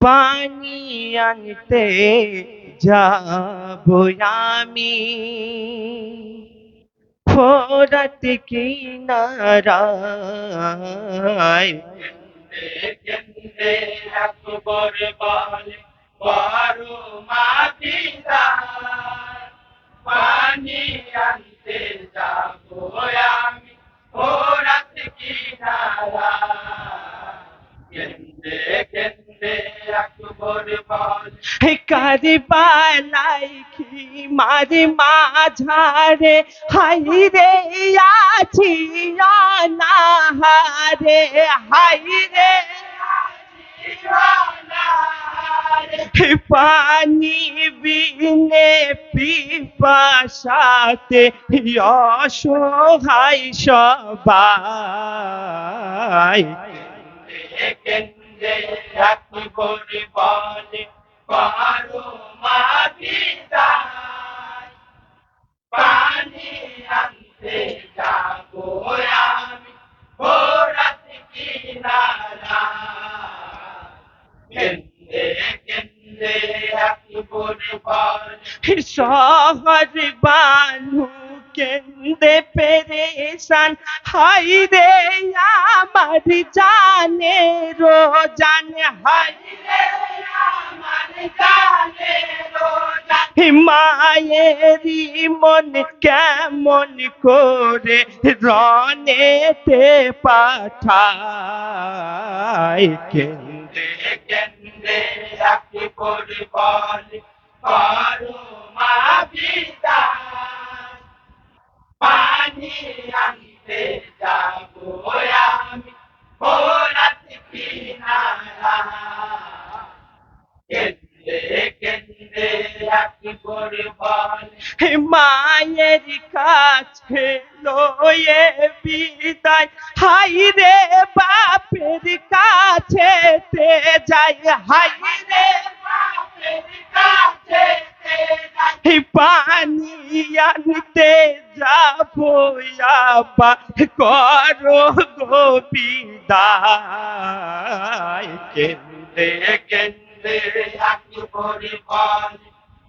পানি আনতে যাব আমি। ফোরাত কিনারায় কেন্দ্রে আকবর বারো কারবালাই কি? মারি মাঝারে, হাই রে, আছি অনাহারে হাই রে। পানি বিনে পিপাসাতে অসহায় সবাই। কেন্দ্রে আকবর বলে শহর বানু কেন্দে পেরেশান। হাই রে আমার জানে রো জানে হাই মায়েরি মন কেমন করে রনেতে পাঠায়? কেন্দে কেন্দ্রে রাখি করি বল করো মা পিতা পানি মায়ের কাছে লয়ে বিদায়। হাই রে বাপের কাছে তে যাই হাই রে পানি আনতে যাব আবা করো গো বিদায়। কেন্দ্রে কেন্দ্রে আকবর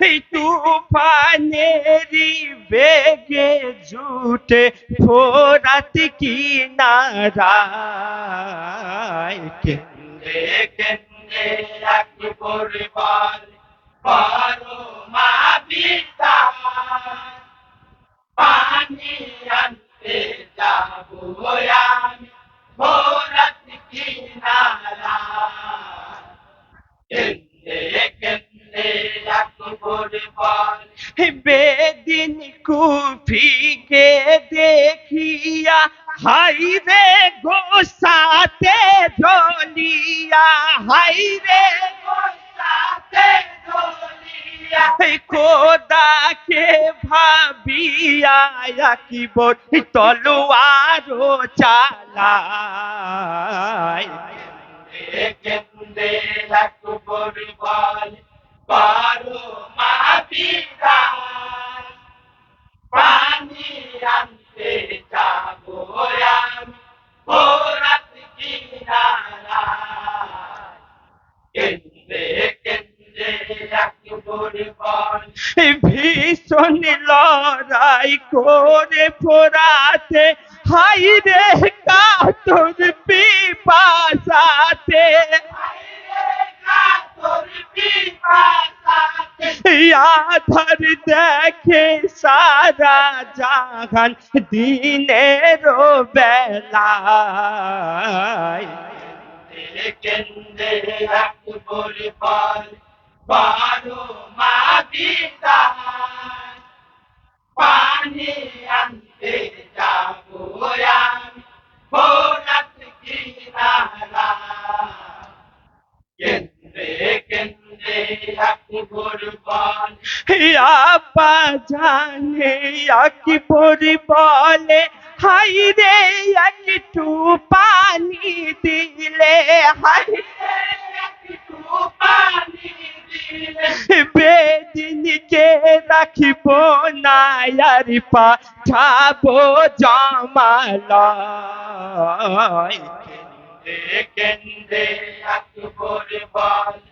এই তুফানেরি বেগে জুটে ফোরাত কিনারায়। কেন্দ্রে কেন্দ্রে আকবর বলে বড় আকবর বলে বেদিন কুফিকে দেখিয়া হাই রে গোসাতে ঝলিয়া হাই রে গোসাতে এই খোদাকে ভাবিয়া কি বল তলোয়ারো চালায়। কেন্দ্রে আকবর বলে বড় মাপিতা পানি আনতে যাব আমি, ভোরাত কিনারা কেন্দ্রে কেন্দ্রে ভীষণ লড়াই করে ফোরাতে হাই রে কাতর পিপাসাতে। আধার দেখে সারা জাহান দিনের বেলায়। কেন্দ্রে আমি ভোরাত কিনারা কুরবান আপা জানে আকবর বলে হাই রে একটু পানি দিলে। হাই বেদিনকে রাখিব না আর পাঠাবো জমালয়। কেন্দ্রে কেন্দ্রে আকবর বল।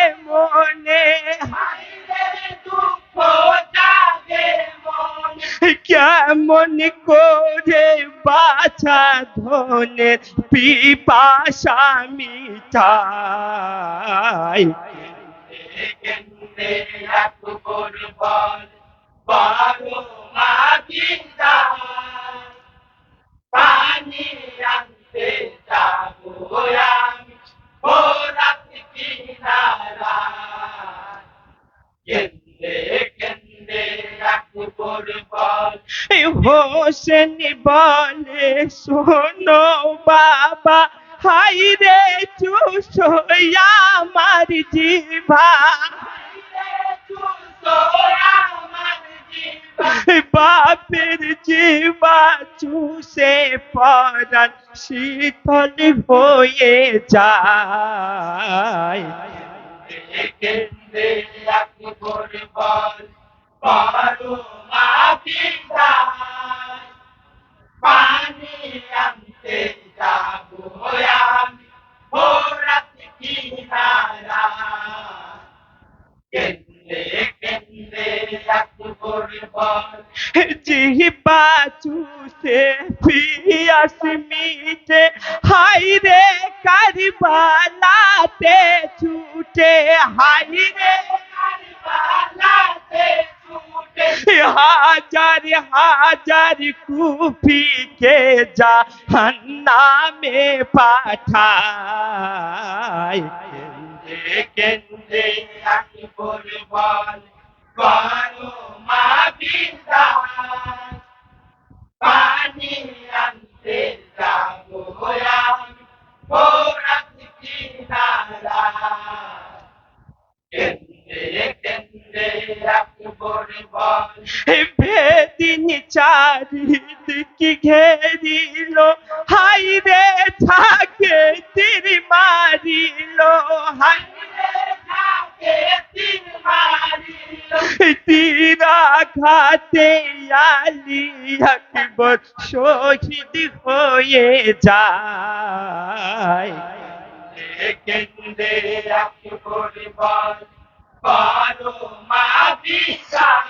কেমন করে বাছা ধনে পিপাসা মিটাই। কেন্দ্রে বল হোসেন বলে শোনো বাবা হাই রে চুষো আমার জিভা। বাপের জিবা চুষে পরান শীতল হয়ে যায়। পানি আনতে যাব আমি ভোরাত কিনারা কেন্দ্রে কেন্দ্রে আকবর বল চুষে পিয়াস মিটে হাই ছুটে, হাই রে কারবালাতে ছুটে হাজার হাজার কুফিকে যা নামে পাঠায়। কেন্দ্রে কেন্দ্রে বল। চারিদিকে ঘেরিল হাই রে থাকে তীর মারিল, হাই তীরা খাতে আলি আকবর শহীদ হয়ে যায়। কেন্দ্রে আকবর বল করো মাদিদার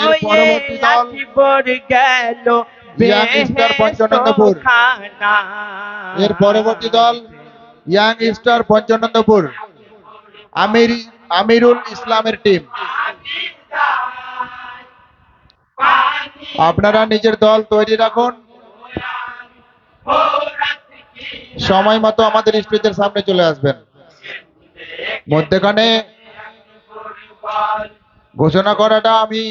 শহীদ হয়ে গেল। এর পরবর্তী দল ইয়াং স্টার পঞ্চানন্দপুর। আমির আমিরুল ইসলামের টিম আপনারা নিজের দল তৈরি রাখুন। সময় মতো আমাদের স্টেজের সামনে চলে আসবেন। মধ্যখানে ঘোষণা করাটা আমি